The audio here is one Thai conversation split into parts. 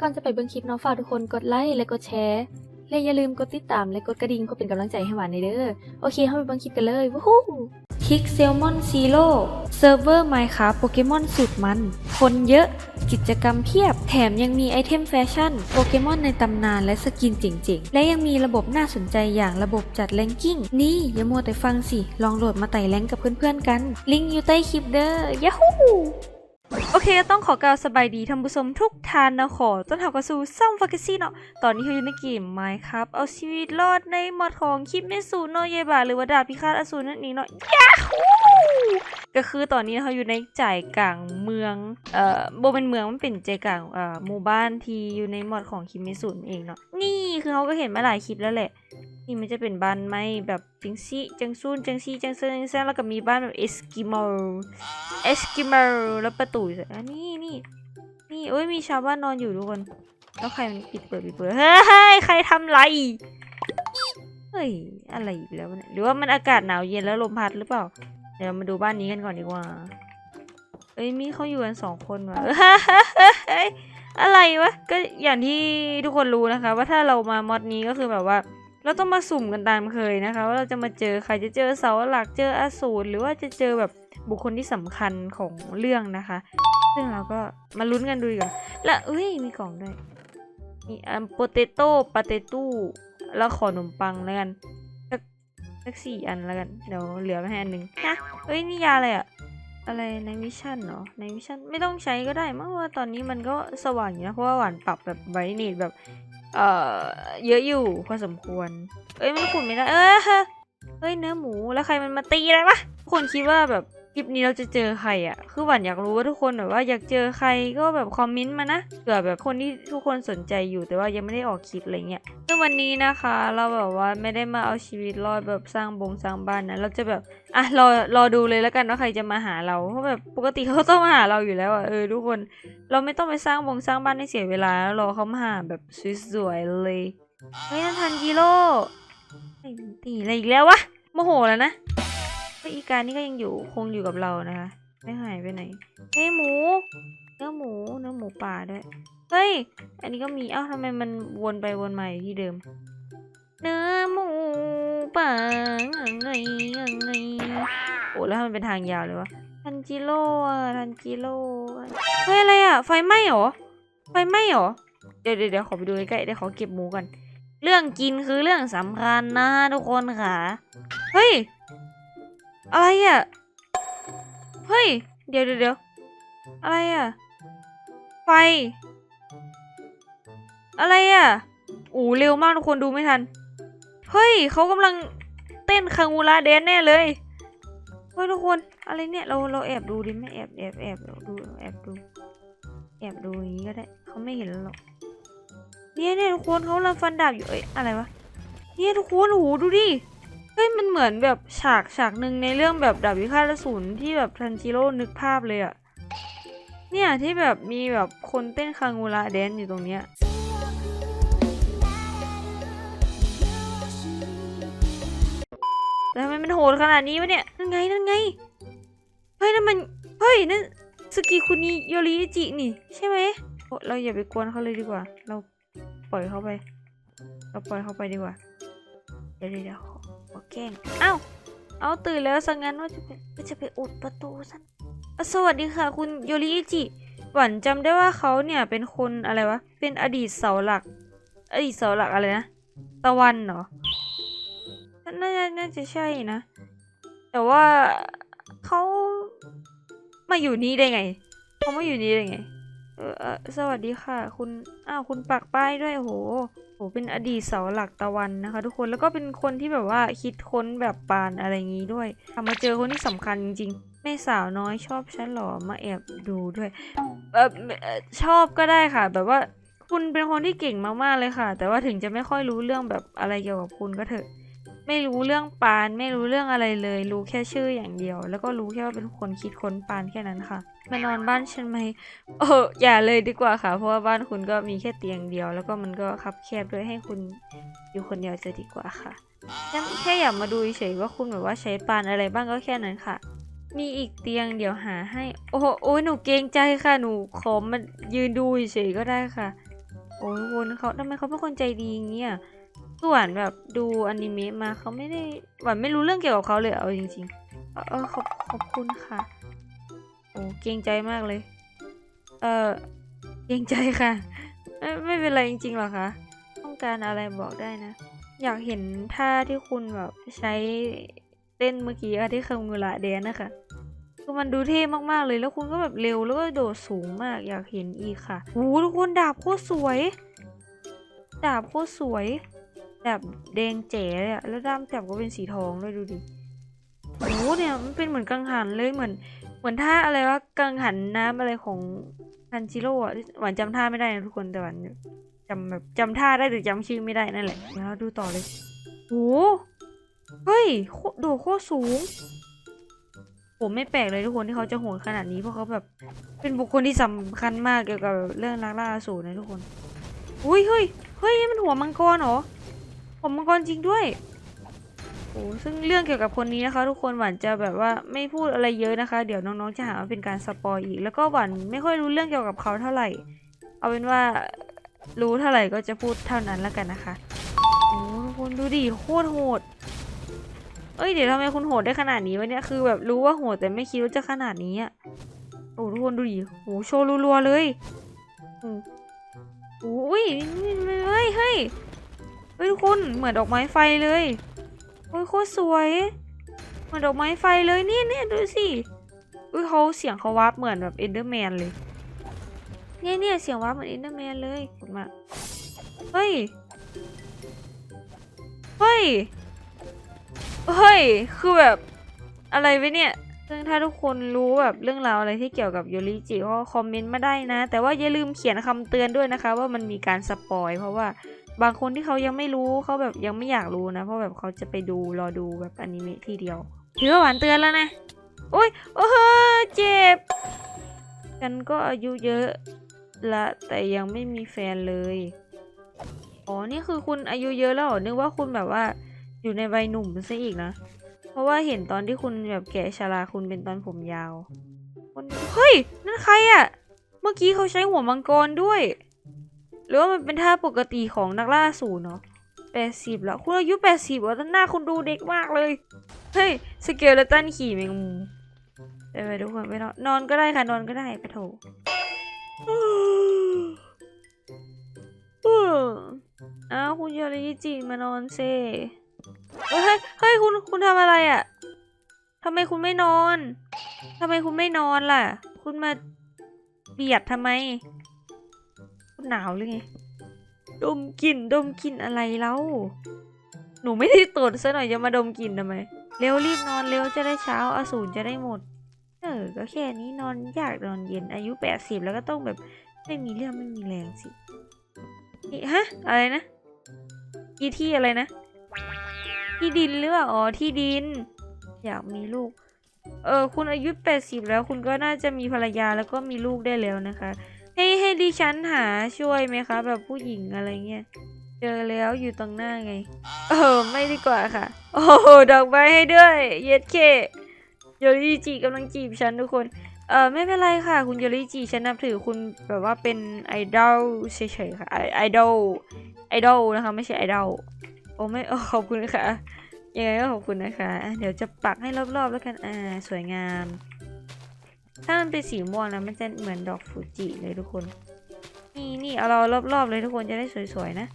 ก่อนจะไปเบิ่งคลิปเนาะฝากทุกคนกดไลค์และกดแชร์และอย่าลืมกดติดตามและกดกระดิ่งเพื่อเป็นกำลังใจให้หวานในเด้อโอเคเข้าไปเบิ่งคลิปกันเลยวู้ฮู้คิกเซลมอนซีโร่เซิร์ฟเวอร์ไมค์ครับโปเกมอนสุดมัน คนเยอะกิจกรรมเพียบ แถมยังมีไอเทมแฟชั่นโปเกมอนในตำนานและสกินเจ๋งๆ และยังมีระบบน่าสนใจอย่างระบบจัดแรงกิ้ง นี่อย่ามัวแต่ฟังสิ ลองโหลดมาไต่แรงกับเพื่อนๆกัน ลิงก์อยู่ใต้คลิปเด้อยาฮู้ โอเคต้องขอกล่าวสบายดีท่านผู้ชมทุกท่านนะขอต้นรับเข้าสู่ซ่องฟากซี่เนาะตอนนี้เขาอยู่ในเกมไมค์ครับเอาชีวิตรอดในมอดของคิดเมสูโนเยบะหรือว่าดาบพิฆาตอสูรนั่นเองเนาะยาฮูก็คือตอนนี้เขาอยู่ในใจกลางเมืองเอ่อโบเป็นเมืองมันเป็นใจกลางเอ่อหมู่บ้านที่อยู่ในมอดของคิดเมสูนั่นเองเนาะนี่คือเขาก็เห็นมาหลายคลิปแล้วแหละ นี่มันจะเป็นบ้านไม้แบบจังซี่จังซูนจังซี่จังเซนจังเซนแล้วก็มีบ้านแบบเอสกิโมเอสกิโมแล้วประตูอยู่อันนี้นี่นี่โอ้ยมีชาวบ้านนอนอยู่ทุกคน แล้วใครมันปิดเปิดปิดเปิดเฮ้ยใครทำไรเฮ้ยอะไรอีกแล้วเนี่ยหรือว่ามันอากาศหนาวเย็นแล้วลมพัดหรือเปล่า เดี๋ยวมาดูบ้านนี้กันก่อนดีกว่า เอ้ยมีเขาอยู่กันสองคนว่ะอะไรวะก็อย่างที่ทุกคนรู้นะคะ ว่าถ้าเรามามอดนี้ก็คือแบบว่า เราต้องมาสุ่มกันตามเคยนะคะ ว่าเราจะมาเจอใครจะเจอเสาหลักเจออสูรหรือว่าจะเจอแบบบุคคลที่สำคัญของเรื่องนะคะ ซึ่งเราก็มาลุ้นกันดูดีกว่าและเอ้ยมีกล่องด้วยมีอันโปเตโต้ปาเตตู้แล้วขอนมปังแล้วกันสักสักสี่อันแล้วกันเดี๋ยวเหลือไว้ให้อันหนึ่งนะเอ้ยนี่ยาอะไรอะอะไรในวิชั่นเนาะในวิชั่นไม่ต้องใช้ก็ได้มั้งเพราะว่าตอนนี้มันก็สว่างอยู่นะเพราะว่าหวานปรับแบบไบรท์เนตแบบ เอ่อ เยอะอยู่พอสมควร เอ้ยมันขุดไม่ได้ เออเฮ้ยเนื้อหมูแล้วใครมันมาตีอะไรวะคนคิดว่าแบบ คลิปนี้เราจะเจอใครอะ่ะ คือหวานอยากรู้ว่าทุกคนแบบว่าอยากเจอใครก็แบบคอมเมนต์มานะเผื่อแบบคนที่ทุกคนสนใจอยู่แต่ว่ายังไม่ได้ออกคลิปอะไรเงี้ยซึ่งวันนี้นะคะ เราแบบว่าไม่ได้มาเอาชีวิตรอดแบบสร้างบงสร้างบ้านนะเราจะแบบอะรอรอดูเลยแล้วกันว่าใครจะมาหาเราเพราะแบบปกติเขาต้องมาหาเราอยู่แล้วอะ่ะเออทุกคน เราไม่ต้องไปสร้างบงสร้างบ้านให้เสียเวลาแล้วรอเขามาหาแบบสวยๆเลยเฮ้ยนั่นทันจิโร่ตีอะไรอีกแล้ววะโมโหแล้วนะ ฮ้ยอีการนี่ก็ยังอยู่คงอยู่กับเรานะคะไม่หายไปไหนเฮ้ยหมู เนื้อหมูเนื้อหมูป่าด้วยเฮ้ยอันนี้ก็มีเอ้าทำไมมันวนไปวนมาอยู่ที่เดิม เนื้อหมูป่ายังไงยังไงโอ้แล้วทำไมเป็นทางยาวเลยวะทันจิโร่ทันจิโร่เฮ้ยอะไรอะไฟไหม้เหรอไฟไหม้เหรอเดี๋ยวเดี๋ยวเดี๋ยวขอไปดูใกล้ๆเดี๋ยวขอเก็บหมูก่อนเรื่องกินคือเรื่องสำคัญนะทุกคนค่ะ เฮ้ย อะไรอะ เฮ้ย เดี๋ยวเดี๋ยวอะไรอะ ไฟ อะไรอะอู้เร็วมากทุกคนดูไม่ทัน เฮ้ยเขากำลังเต้นคังวูลาแดนแน่เลยเฮ้ยทุกคน อะไรเนี่ยเราเราแอบดูดิไม่แอบแอบแอบดูแอบดู แอบดูอย่างนี้ก็ได้เขาไม่เห็นหรอกเนี่ยเนี่ยทุกคนเขากำลังฟันดาบอยู่เอ้ยอะไรวะเนี่ยทุกคนโอ้โหดูดิ เฮ้ยมันเหมือนแบบฉากฉากหนึ่งในเรื่องแบบดาบพิฆาตอสูรที่แบบทันจิโร่นึกภาพเลยอะเนี่ยที่แบบมีแบบคนเต้นคังงูระแดนอยู่ตรงเนี้ยแล้วทำไมมันโหดขนาดนี้วะเนี่ย นั่นไง นั่นไง เฮ้ยนั่นมัน เฮ้ยนั่นสกิคุนิโยริอิจินี่ ใช่ไหมโอ้เราอย่าไปกวนเขาเลยดีกว่า เราปล่อยเขาไป เราปล่อยเขาไปดีกว่า เดี๋ยวเดี๋ยว แกล้งอ้าเอาตื่นแล้วสังงั้นว่าจะไปว่าจะไปอุดประตูสันสวัสดีค่ะ คุณโยริอิจิ หวันจำได้ว่าเขาเนี่ยเป็นคนอะไรวะ เป็นอดีตเสาหลัก อดีตเสาหลักอะไรนะ ตะวันเหรอ น่าจะน่าจะใช่นะ แต่ว่าเขามาอยู่นี่ได้ไง เขามาอยู่นี่ได้ไง เออสวัสดีค่ะ คุณอ้าวคุณปักป้ายด้วยโหโหเป็นอดีตเสาหลักตะวันนะคะ ทุกคนแล้วก็เป็นคนที่แบบว่าคิดค้นแบบปานอะไรอย่างงี้ด้วยทำมาเจอคนที่สำคัญจริงๆแม่สาวน้อยชอบฉันหรอมาแอบดูด้วยเออชอบก็ได้ค่ะ แบบว่าคุณเป็นคนที่เก่งมากๆเลยค่ะ แต่ว่าถึงจะไม่ค่อยรู้เรื่องแบบอะไรเกี่ยวกับคุณก็เถอะ ไม่รู้เรื่องปานไม่รู้เรื่องอะไรเลย รู้แค่ชื่ออย่างเดียว แล้วก็รู้แค่ว่าเป็นคนคิดค้นปานแค่นั้นค่ะมานอนบ้านฉันไหมเอออย่าเลยดีกว่าค่ะ เพราะว่าบ้านคุณก็มีแค่เตียงเดียว แล้วก็มันก็คับแคบด้วยให้คุณอยู่คนเดียวจะดีกว่าค่ะแค่แค่อยากมาดูเฉยว่าคุณแบบว่าใช้ปานอะไรบ้างก็แค่นั้นค่ะ มีอีกเตียงเดี๋ยวหาให้ โอ้โหโอ้หนูเกรงใจค่ะหนูขอมายืนดูเฉยก็ได้ค่ะ โอ้ทุกคนเขาทำไมเขาเป็นคนใจดีอย่างเงี้ย คือหวานแบบดูอนิเมะมาเขาไม่ได้หวานไม่รู้เรื่องเกี่ยวกับเขาเลยเอาจริงๆเออเออขอบขอบคุณค่ะ โอ้เกรงใจมากเลย เออเกรงใจค่ะ ไม่ไม่เป็นไรจริงๆหรอคะต้องการอะไรบอกได้นะ อยากเห็นท่าที่คุณแบบใช้เต้นเมื่อกี้อะที่คามุระแดนนะคะคือมันดูเท่มากๆเลยแล้วคุณก็แบบเร็วแล้วก็โดดสูงมากอยากเห็นอีกค่ะโอ้ทุกคนดาบโคตรสวย ดาบโคตรสวย ดาบแดงเจ๋เลยอะแล้วด้ามจับก็เป็นสีทองด้วยดูดิโอ้โหเนี่ยมันเป็นเหมือนกังหันเลยเหมือน เหมือนท่าอะไรวะกังหันน้ำอะไรของทันจิโร่อะหวานจำท่าไม่ได้นะทุกคนแต่หวานจำแบบจำท่าได้หรือจำชื่อไม่ได้นั่นแหละเดี๋ยวเราดูต่อเลยโอ้โหเฮ้ยโคโดดโคตรสูง ผมไม่แปลกเลยทุกคนที่เขาจะโหดขนาดนี้เพราะเขาแบบ เป็นบุคคลที่สำคัญมากเกี่ยวกับเรื่องนักล่าอสูรนะทุกคน อุ้ยเฮ้ยเฮ้ยนี่มันหัวมังกรเหรอ หัวมังกรจริงด้วยโอ้ซึ่งเรื่องเกี่ยวกับคนนี้นะคะ ทุกคนหวานจะแบบว่าไม่พูดอะไรเยอะนะคะ เดี๋ยวน้องๆจะหาว่าเป็นการสปอยอีก แล้วก็หวานไม่ค่อยรู้เรื่องเกี่ยวกับเขาเท่าไหร่ เอาเป็นว่ารู้เท่าไหร่ก็จะพูดเท่านั้นแล้วกันนะคะโอ้ทุกคนดูดิโคตรโหด เอ้ยเดี๋ยวทำไมคุณโหดได้ขนาดนี้วะเนี่ยคือแบบรู้ว่าโหดแต่ไม่คิดว่าจะขนาดนี้อะโอ้ทุกคนดูดิโอ้โชว์รัวๆเลยอืมโอ้ยเฮ้ยเฮ้ย เฮ้ยทุกคนเหมือนดอกไม้ไฟเลยโอ้ยโคตรสวย เหมือนดอกไม้ไฟเลยนี่เนี่ยดูสิอุ้ยเขาเสียงเขาวาร์ปเหมือนแบบเอนเดอร์แมนเลยเนี่ยเนี่ยเสียงวาร์ปเหมือนเอนเดอร์แมนเลยขอบคุณมาเฮ้ยเฮ้ยเฮ้ยคือแบบอะไรไปเนี่ยซึ่งถ้าทุกคนรู้แบบเรื่องราวอะไรที่เกี่ยวกับโยริจิก็คอมเมนต์มาได้นะ แต่ว่าอย่าลืมเขียนคำเตือนด้วยนะคะ ว่ามันมีการสปอยเพราะว่า บางคนที่เขายังไม่รู้เขาแบบยังไม่อยากรู้นะ เพราะแบบเขาจะไปดูรอดูแบบอนิเมะทีเดียวถือว่าหวานเตือนแล้วนะโอ้ยโอ้โหเจ็บฉันก็อายุเยอะละแต่ยังไม่มีแฟนเลยอ๋อนี่คือคุณอายุเยอะแล้วเหรอนึกว่าคุณแบบว่าอยู่ในวัยหนุ่มซะอีกนะ เพราะว่าเห็นตอนที่คุณแบบแก่ชราคุณเป็นตอนผมยาวคนเฮ้ย นั่นใครอะเมื่อกี้เขาใช้หัวมังกรด้วย รือว่ามันเป็นท่าปกติของนักล่าสูรเนาะแปดสิบแล้วคุณอายุแปดสิบแล้วแต่หน้าคุณดูเด็กมากเลย เฮ้ยสเกลเลตันขี่แมงมุมไปไปทุกคนไปนอนนอนก็ได้ค่ะนอนก็ได้ปะโถอ้าวคุณโยริจิมานอนเซเฮ้ยเฮ้ยคุณคุณทำอะไรอะ่ะทำไมคุณไม่นอนทำไมคุณไม่นอนล่ะ คุณมาเบียดทำไม หนาวหรือไง ดมกลิ่นดมกลิ่นอะไรแล้ว หนูไม่ได้ตดซะหน่อยจะมาดมกลิ่นทำไม เร็วรีบนอนเร็วจะได้เช้าอสูรจะได้หมด เออ ก็แค่นี้นอนยากนอนเย็นอายุแปดสิบแล้วก็ต้องแบบไม่มีเรื่องไม่มีแรงสินี่ฮะ อะไรนะที่ที่อะไรนะ ที่ดินหรือเปล่า อ๋อ ที่ดิน อยากมีลูก เออ คุณอายุแปดสิบแล้วคุณก็น่าจะมีภรรยาแล้วก็มีลูกได้แล้วนะคะ ให้ให้ดิฉันหาช่วยไหมคะ แบบผู้หญิงอะไรเงี้ย เจอแล้วอยู่ตรงหน้าไง เออ ไม่ดีกว่าค่ะ โอ้โห ดอกไม้ให้ด้วย เย็ดเคโยริจิกำลังจีบฉันทุกคน เออไม่เป็นไรค่ะ คุณโยริจิฉันนับถือคุณแบบว่าเป็นไอดอลเฉยๆค่ะ ไอดอล ไอดอลนะคะ ไม่ใช่ไอดอล โอ้ไม่โอ้ขอบคุณค่ะยังไงก็ขอบคุณนะคะ เดี๋ยวจะปักให้รอบๆแล้วกัน อ่า สวยงาม ถ้ามันเป็นสีม่วงนะมันจะเหมือนดอกฟูจิเลยทุกคน นี่นี่เอาเรารอบๆเลยทุกคนจะได้สวยๆนะ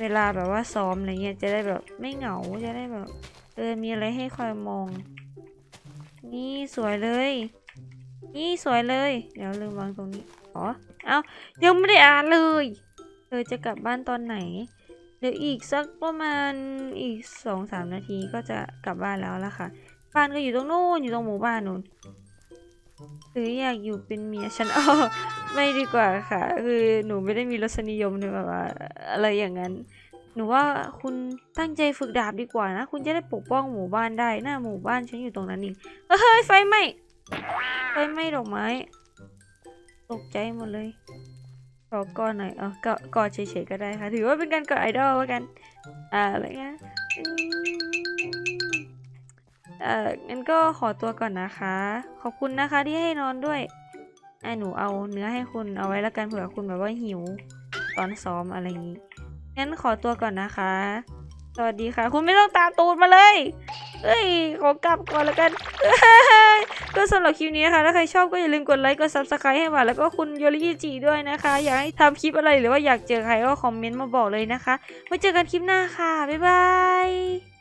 เวลาแบบว่าซ้อมอะไรเงี้ยจะได้แบบไม่เหงาจะได้แบบเออมีอะไรให้คอยมอง นี่สวยเลย นี่สวยเลย เดี๋ยวลืมวางตรงนี้อ๋อเอายังไม่ได้อ่านเลยเธอจะกลับบ้านตอนไหนเดี๋ยวอีกสักประมาณอีกสองสามนาทีก็จะกลับบ้านแล้วละค่ะ บ้านก็อยู่ตรงโน้นอยู่ตรงหมู่บ้านนู้นืออยากอยู่เป็นเมียฉันอ๋อไม่ดีกว่าค่ะ คือหนูไม่ได้มีรสนิยมในแบบว่า อะไรอย่างนั้น หนูว่าคุณตั้งใจฝึกดาบดีกว่านะ คุณจะได้ปกป้องหมู่บ้านได้หน้าหมู่บ้านฉันอยู่ตรงนั้นเองเฮ้ยไฟไหม้ไฟไหม้ดอกไม้ตกใจหมดเลยขอกอดหน่อยเออกอดกอเฉยๆก็ได้ค่ะ ถือว่าเป็นการกอดไอดอลแล้วกัน อ่าอะไรเงี้ย อองั้นก็ขอตัวก่อนนะคะ ขอบคุณนะคะที่ให้นอนด้วยอะหนูเอาเนื้อให้คุณเอาไว้แล้วกันเผื่อคุณแบบว่าหิว ตอนซ้อมอะไรอย่างนี้ งั้นขอตัวก่อนนะคะ สวัสดีค่ะ คุณไม่ต้องตามตูดมาเลย เอ้ย ขอกลับก่อนแล้วกัน ก็สำหรับคลิปนี้นะคะ ถ้าใครชอบก็อย่าลืมกดไลค์ กด subscribe ให้หวานแล้วก็คุณโยริจิด้วยนะคะ อยากให้ทำคลิปอะไรหรือว่าอยากเจอใครก็คอมเมนต์มาบอกเลยนะคะ ไว้เจอกันคลิปหน้าค่ะ บ๊ายบาย